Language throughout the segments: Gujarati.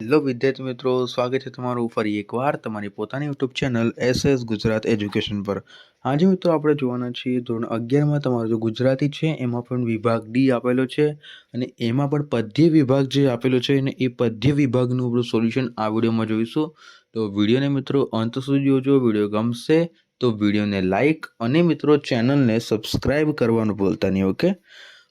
હેલો વિદ્યાર્થી મિત્રો, સ્વાગત છે તમારું ફરી એકવાર તમારી પોતાની YouTube channel S S Gujarat education પર. આજે મિત્રો, આપણે જોવાના છીએ ધોરણ અગિયારમાં તમારો જે ગુજરાતી છે, એમાં પણ વિભાગ ડી આપેલો છે અને એમાં પણ પદ્ય વિભાગ જે આપેલો છે અને એ પદ્ય વિભાગનું આપણું સોલ્યુશન આ વિડીયોમાં જોઈશું. તો વિડીયોને મિત્રો અંત સુધી જોજો, વીડિયો ગમશે તો વિડીયોને લાઇક અને મિત્રો ચેનલને સબસ્ક્રાઈબ કરવાનું ભૂલતા નહીં ઓકે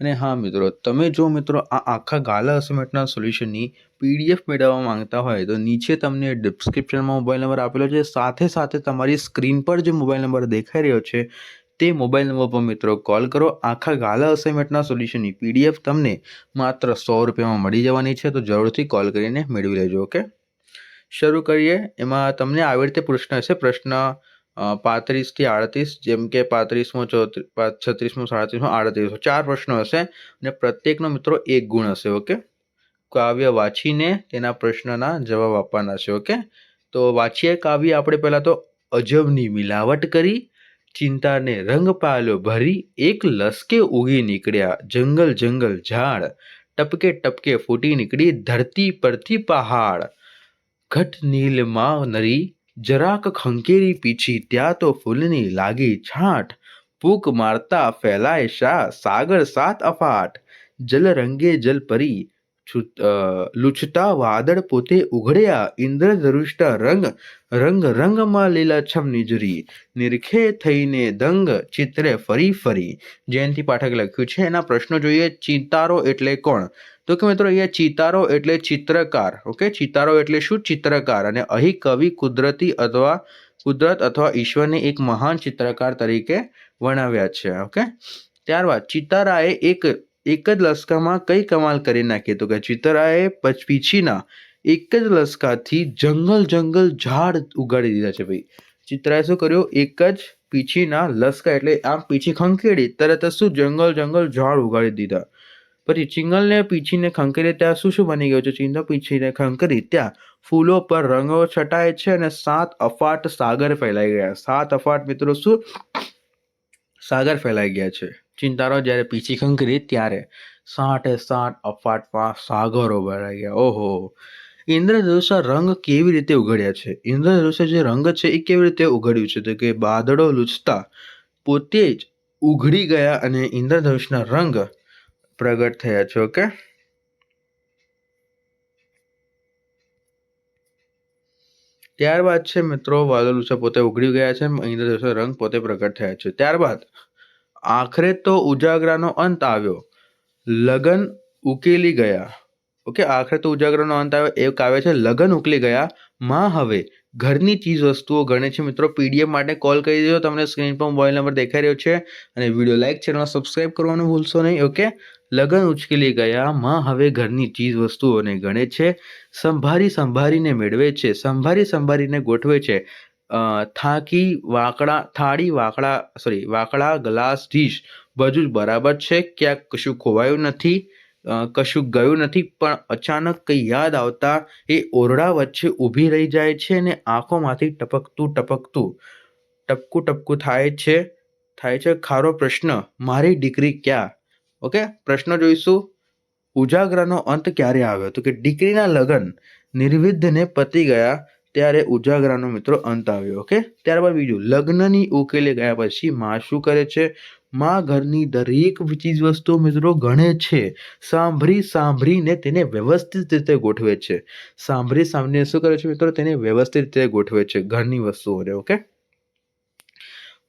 અને હા મિત્રો, તમે જો મિત્રો આ આખા ગાલા અસાઇનમેન્ટના સોલ્યુશનની પીડીએફ મેળવવા માંગતા હોય તો નીચે તમને ડિસ્ક્રિપ્શનમાં મોબાઈલ નંબર આપેલો છે. સાથે સાથે તમારી સ્ક્રીન પર જે મોબાઈલ નંબર દેખાઈ રહ્યો છે, તે મોબાઈલ નંબર પર મિત્રો કોલ કરો. આખા ગાલા અસાઇનમેન્ટના સોલ્યુશનની પીડીએફ તમને માત્ર સો રૂપિયામાં મળી જવાની છે, તો જરૂરથી કોલ કરીને મેળવી લેજો, ઓકે? શરૂ કરીએ. એમાં તમને આવી રીતે પ્રશ્ન હશે. પ્રશ્ન પાંત્રીસથી આડત્રીસ, જેમ કે પાંત્રીસમો ચોત્રીસ છત્રીસમો, સાડત્રીસમો, આડત્રીસમો, ચાર પ્રશ્નો હશે અને પ્રત્યેકનો મિત્રો એક ગુણ હશે, ઓકે? કાવ્ય વાંચીને તેના પ્રશ્નના જવાબ આપવાના છે, ઓકે? તો વાંચીએ કાવ્ય આપણે પહેલાં તો અજબની મિલાવટ કરી, ચિંતાને રંગ પાલો ભરી, એક લસકે ઉગી નીકળ્યા, જંગલ જંગલ ઝાડ, ટપકે ટપકે ફૂટી નીકળી, ધરતી પરથી પહાડ. ઘટ નીલમાં નરી, જરાક ખંકેરી પીછી, ત્યાં તો ફૂલની લાગી છાંટ. ફૂક મારતા ફેલાય શા, સાગર સાત અફાટ. જલ રંગે જલ પરી લૂછતા વાદળ પોતે ઉઘડ્યા ઇન્દ્રધનુષના રંગ રંગ રંગમાં લીલાછમ નિજરી. નિરખે થઈને દંગ ચિત્રે ફરી ફરી. જયંતિ પાઠક લખ્યું છે, એના પ્રશ્નો જોઈએ ચિતારો એટલે કોણ? તો કે મિત્રો, અહીંયા ચિતારો એટલે ચિત્રકાર. ઓકે? ચિતારો એટલે શું? ચિત્રકાર. અને અહીં કવિ કુદરતી અથવા કુદરત અથવા ઈશ્વરને એક મહાન ચિત્રકાર તરીકે વર્ણવ્યા છે. ઓકે? ત્યારબાદ ચિતારાએ એક એક જ લશ્કરમાં કઈ કમાલ કરી નાખી તો કે ચિતરાએ પછપીછીના એક જ લશ્કાથી જંગલ જંગલ ઝાડ ઉગાડી દીધા છે ભાઈ. ચિત્રાએ શું કર્યું? એક જ પીછીના લશ્કા એટલે આમ પીછી ખંખેડી, તરત જ શું? જંગલ જંગલ ઝાડ ઉગાડી દીધા. પછી ચિંગલને પીછીને ખંખેરી ત્યાં શું શું બની ગયું છે ચિંગલ? પીછીને ખંખેરી ત્યાં ફૂલો પર રંગો છટાય છે અને સાત અફાટ સાગર ફેલાઈ ગયા. સાત અફાટ મિત્રો શું? સાગર ફેલાઈ ગયા છે. ચિંતારો જ્યારે પીછી ખંખરી ત્યારે સાઠે સાઠ અફાટમાં સાગરો ભરાઈ ગયા. ઓહો. ઇન્દ્રધનુષના રંગ કેવી રીતે ઉઘડ્યા છે? ઇન્દ્રધનુષ જે રંગ છે એ કેવી રીતે ઉઘડ્યું છે? તો કે બાદળો લૂછતા પોતે જ ઉઘડી ગયા અને ઇન્દ્રધનુષના રંગ પ્રગટ થયા છે, ઓકે? ત્યારબાદ છે મિત્રો વાદળ છે પોતે ઉઘડી ગયા છે ઇન્દ્રધનુષનો રંગ પોતે પ્રગટ થયા છે. ત્યારબાદ આખરે તો ઉજાગરાનો અંત આવ્યો. લગન ઉકેલી ગયા. ઓકે, આખરે તો ઉજાગરાનો અંત આવ્યો. એક આવે છે, લગન ઉકલી ગયા. માં હવે ઘરની ચીજ વસ્તુઓ ગણે છે. મિત્રો, પીડીએફ માટે કોલ કરી દેજો. તમને સ્ક્રીન પર મોબાઈલ નંબર દેખાઈ રહ્યો છે. અને વીડિયો લાઈક ચેનલ સબસ્ક્રાઈબ કરવાનું ભૂલશો નહીં, ઓકે? લગન ઉચકેલી ગયા. માં હવે ઘરની ચીજ વસ્તુઓને ગણે છે. સંભારી સંભારીને મેળવે છે. સંભારી સંભારીને ગોઠવે છે. થાકી વાકડા, થાળી, વાકડા સોરી વાકડા, ગ્લાસ, ડીશ બધું જ બરાબર છે. ક્યાંક કશું ખોવાયું નથી કશું ગયું નથી, પણ અચાનક કંઈ યાદ આવતા એ ઓરડા વચ્ચે ઊભી રહી જાય છે અને આંખોમાંથી ટપકતું ટપકતું, ટપકું ટપકું થાય છે થાય છે. ખારો પ્રશ્ન, મારી દીકરી ક્યાં? ઓકે, પ્રશ્ન જોઈશું. ઉજાગરાનો અંત ક્યારે આવ્યો? તો કે દીકરીના લગ્ન નિર્વિઘ્ને પતી ગયા ત્યારે ઉજાગરાનો મિત્રો અંત આવ્યો ઓકે ત્યારબાદ બીજું, લગ્નની ઉકેલી ગયા પછી માં શું કરે છે? માં ઘરની દરેક ચીજ વસ્તુઓ મિત્રો ગણે છે. સાંભળી, સાંભળીને તેને વ્યવસ્થિત રીતે ગોઠવે છે. સાંભળી, સાંભળીને શું કરે છે મિત્રો? તેને વ્યવસ્થિત રીતે ગોઠવે છે ઘરની વસ્તુઓને ઓકે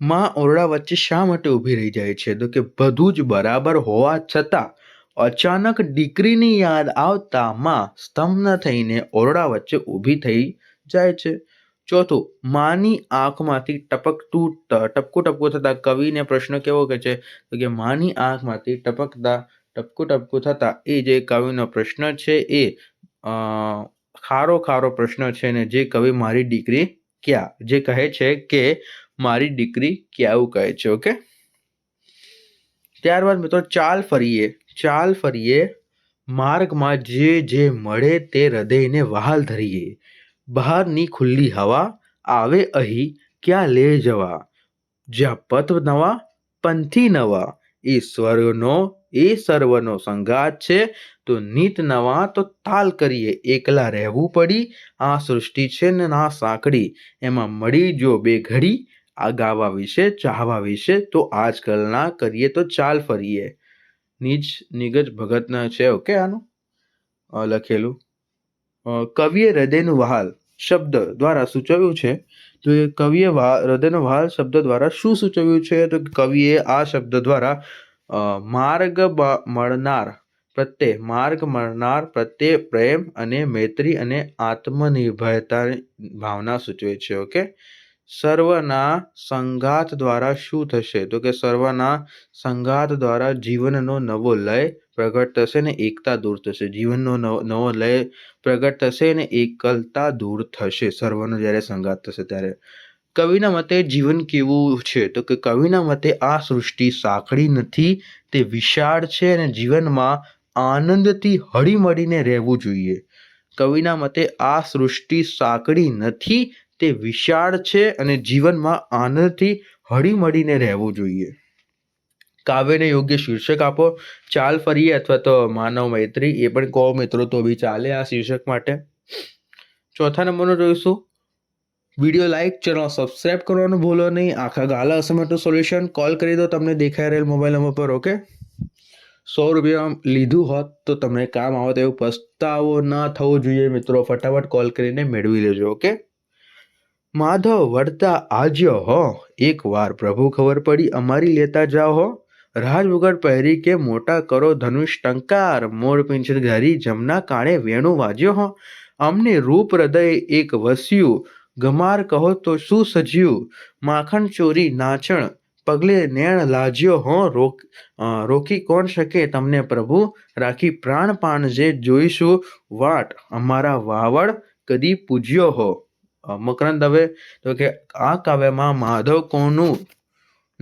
માં ઓરડા વચ્ચે શા માટે ઊભી રહી જાય છે? તો કે બધું જ બરાબર હોવા છતાં અચાનક દીકરીની યાદ આવતા માં સ્તંભ થઈને ઓરડા વચ્ચે ઊભી થઈ જાય છે. ચોથું, માની આંખમાંથી ટપકતું ટપકું ટપકું થતા કવિને પ્રશ્ન કેવો કે છે? તો કે માની આંખમાંથી ટપકતા, ટપકું ટપકું થતા. એ જે કવિનો પ્રશ્ન છે એ ખારો ખારો પ્રશ્ન છે ને જે કવિ મારી દીકરી ક્યાં? જે કહે છે કે મારી દીકરી ક્યાં એવું કહે છે, ઓકે? ત્યારબાદ મિત્રો ચાલ ફરીએ ચાલ ફરીએ, માર્ગમાં જે જે મળે તે હૃદયને વહાલ ધરીએ. બહારની ખુલ્લી હવા આવે અહીં ક્યાં લે જવા? જ્યાં પથ નવા, પંથી નવા. એ સ્વર્ગનો, એ સર્વનો સંગાત છે. તો નીત નવા તો તાલ કરીએ. એકલા રહેવું પડી. આ સૃષ્ટિ છે ને ના સાંકડી. એમાં મળી જો બે ઘડી, આ ગાવા વિશે, ચાહવા વિશે, તો આજકાલના કરીએ તો ચાલ ફરીએ. નીચ નિગજ ભગતના છે, ઓકે આનું? લખેલું. કવિએ હૃદયનું વહાલ શબ્દ દ્વારા સૂચવ્યું છે. તો એ કવિએ હૃદયનો વહાલ શબ્દ દ્વારા શું સૂચવ્યું છે? તો કવિએ આ શબ્દ દ્વારા માર્ગ મળનાર પ્રત્યે, માર્ગ મળનાર પ્રત્યે પ્રેમ અને મૈત્રી અને આત્મનિર્ભરતાની ભાવના સૂચવે છે, ઓકે? સર્વના સંઘાત દ્વારા શું થશે? તો કે સર્વના સંઘાત દ્વારા જીવનનો નવો લય પ્રગટ થશે ને એકતા દૂર થશે. જીવનનો નવો લય પ્રગટ થશે ને એકલતા દૂર થશે. સર્વનો જ્યારે સંગાત થશે ત્યારે. કવિના મતે જીવન કેવું છે? તો કે કવિના મતે આ સૃષ્ટિ સાંકડી નથી, તે વિશાળ છે અને જીવનમાં આનંદથી હળીમળીને રહેવું જોઈએ. કવિના મતે આ સૃષ્ટિ સાંકડી નથી, તે વિશાળ છે અને જીવનમાં આનંદથી હળીમળીને રહેવું જોઈએ. કાવ્યને યોગ્ય શીર્ષક આપો. ચાલ ફરીએ અથવા તો માનવ મૈત્રી, એ પણ કહો મિત્રો તો બી ચાલે આ શીર્ષક માટે. ચોથા નંબરનો જોઈશું. વીડિયો લાઇક ચેનલ સબસ્ક્રાઇબ કરવાનું ભૂલો નહીં. આખા ગાલા અસમેટો સોલ્યુશન. કોલ કરી દો, તમને દેખાઈ રહેલ મોબાઈલ નંબર પર, ઓકે? સો રૂપિયા લીધું હોત તો તમને કામ આવત તેવું પસ્તાવો ના થવો જોઈએ મિત્રો. ફટાફટ કોલ કરીને મેળવી લેજો, ઓકે? માધવ વળતા આજ્યો, હો. એક વાર પ્રભુ ખબર પડી, અમારી લેતા જાઓ, હો. રાજ વગર પહેરી કે મોટા કરો ધનુષ ટંકાર. મોર પિંછર ઘરી જમના કાણે વેણું વાજ્યો હો. અમને રૂપ હૃદય એક વસ્યું. ગમાર કહો તો શું સજ્યું? માખણ ચોરી નાચણ. પગલે નેણ લાજ્યો હો. રોક રોકી કોણ શકે તમને પ્રભુ? રાખી પ્રાણ પાણજે જોઈશું વાટ. અમારા વાવડ કદી પૂજ્યો હો. મકરંદ દવે તો કે આ કાવ્યમાં માધવ કોનું?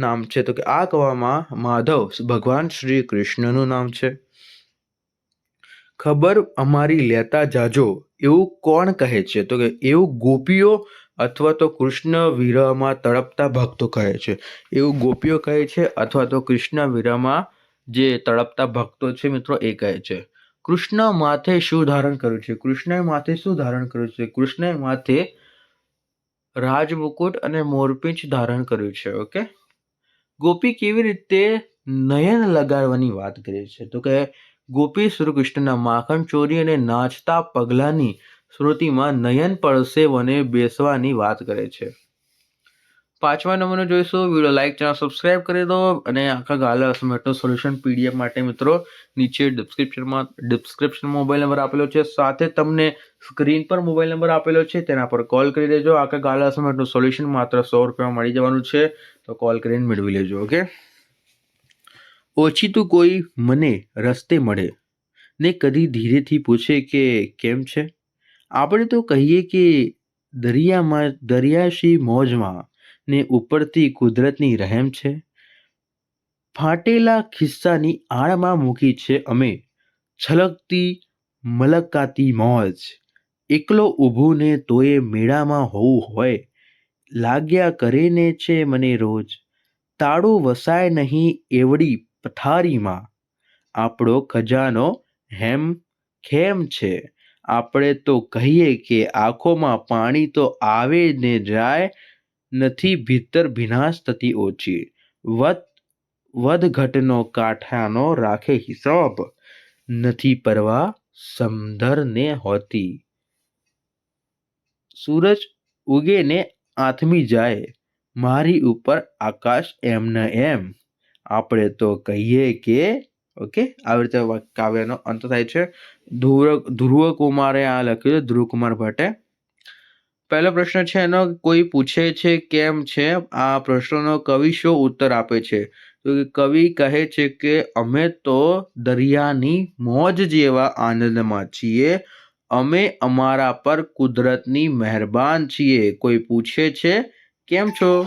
નામ છે તો કે આ કવામાં માધવ ભગવાન શ્રી કૃષ્ણનું નામ છે. ખબર અમારી લેતા જાજો એવું કોણ કહે છે? તો કે એવું ગોપીઓ અથવા તો કૃષ્ણ વિરહમાં તડપતા ભક્તો કહે છે. એવું ગોપીઓ કહે છે અથવા તો કૃષ્ણ વિરહમાં જે તડપતા ભક્તો છે મિત્રો એ કહે છે. કૃષ્ણ માથે શું ધારણ કર્યું છે? કૃષ્ણએ માથે શું ધારણ કર્યું છે? કૃષ્ણએ માથે રાજમુકુટ અને મોરપીંચ ધારણ કર્યું છે, ઓકે? ગોપી કેવી રીતે નયન લગાડવાની વાત કરે છે? તો કે ગોપી શ્રી કૃષ્ણના માખણ ચોરી અને નાચતા પગલાંની શ્રુતિમાં નયન પરસેવોને બેસવાની વાત કરે છે. પાંચમા નંબરનો જોઈશું, વીડિયો લાઇક ચેનલ સબસ્ક્રાઇબ કરી દો અને આખા ગાલા અસમેટનું સોલ્યુશન પીડીએફ માટે મિત્રો નીચે ડિસ્ક્રિપ્શનમાં ડિસ્ક્રિપ્શન મોબાઈલ નંબર આપેલો છે. સાથે તમને સ્ક્રીન પર મોબાઈલ નંબર આપેલો છે, તેના પર કોલ કરી દેજો. આખા ગાલા અસમેટનું સોલ્યુશન માત્ર સો રૂપિયામાં મળી જવાનું છે, તો કોલ કરીને મેળવી લેજો ઓકે ઓછી તું કોઈ મને રસ્તે મળે ને કદી ધીરેથી પૂછે કે કેમ છે? આપણે તો કહીએ કે દરિયામાં, દરિયાશી મોજમાં ને ઉપરથી કુદરતની રહેમ છે? ફાટેલા ખિસ્સાની આડમાં મૂકી છે અમે. છલકતી, મલકાતી મોજ. એકલો ઊભું ને તોય મેળામાં હોવું હોય. લાગ્યા કરે ને છે મને રોજ. તાળું વસાય નહીં એવડી પથારીમાં. આપણો ખજાનો હેમ, ખેમ છે. આપણે તો કહીએ કે આંખોમાં પાણી તો આવે ને જાય નથી, ભીતર ભીનાશ થતી ઓછી. વધ વધઘટનો કાંઠાનો રાખે હિસાબ. નથી પરવા સમધરને હોતી. સૂરજ ઉગે ને આથમી જાય. મારી ઉપર આકાશ એમ ને એમ. આપણે તો કહીએ કે, ઓકે, આવી રીતે કાવ્યનો અંત થાય છે. ધ્રુવ ધ્રુવ કુમારે આ લખ્યું છે ધ્રુવ કુમાર ભટ્ટે. પહેલો પ્રશ્ન છે એનો, કોઈ પૂછે છે કેમ છે? આ પ્રશ્નનો કવિ શો ઉત્તર આપે છે? તો કવિ કહે છે કે, અમે તો દરિયાની મોજ જેવા આનંદમાં છીએ. અમે અમારા પર કુદરતની મહેરબાન છીએ. કોઈ પૂછે છે કેમ છો?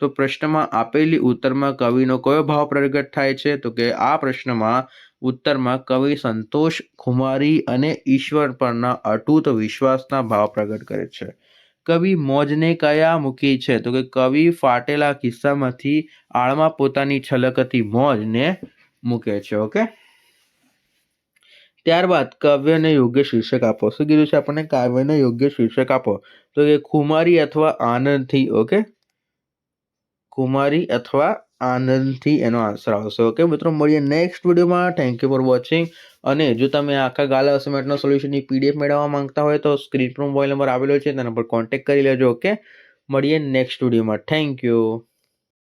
તો પ્રશ્નમાં આપેલી ઉત્તરમાં કવિનો કયો ભાવ પ્રગટ થાય છે? તો કે આ પ્રશ્નમાં ઉત્તરમાં કવિ સંતોષ ખુમારી અને ઈશ્વર પરના અટૂટ વિશ્વાસના ભાવ પ્રગટ કરે છે. કવિ મોજને કયા મૂકી છે? તો કે કવિ ફાટેલા કિસ્સામાંથી આળમાં પોતાની છલકતી મોજને મૂકે છે, ઓકે? ત્યારબાદ કાવ્યને યોગ્ય શીર્ષક આપો. શું કીધું છે આપણને? કાવ્યને યોગ્ય શીર્ષક આપો. તો કે ખુમારી અથવા આનંદથી, ઓકે? કુમારી અથવા આનંદથી એનો આન્સર આવશે. ઓકે મિત્રો, મળીએ નેક્સ્ટ વિડીયોમાં. થેન્ક યુ ફોર વોચિંગ અને જો તમે આખા ગાલા અસાઇનમેન્ટના સોલ્યુશનની પીડીએફ મેળવવા માંગતા હોય તો સ્ક્રીન પર મોબાઈલ નંબર આવેલો છે, તેના પર કોન્ટેક્ટ કરી લેજો. ઓકે મળીએ નેક્સ્ટ વિડીયોમાં. Thank you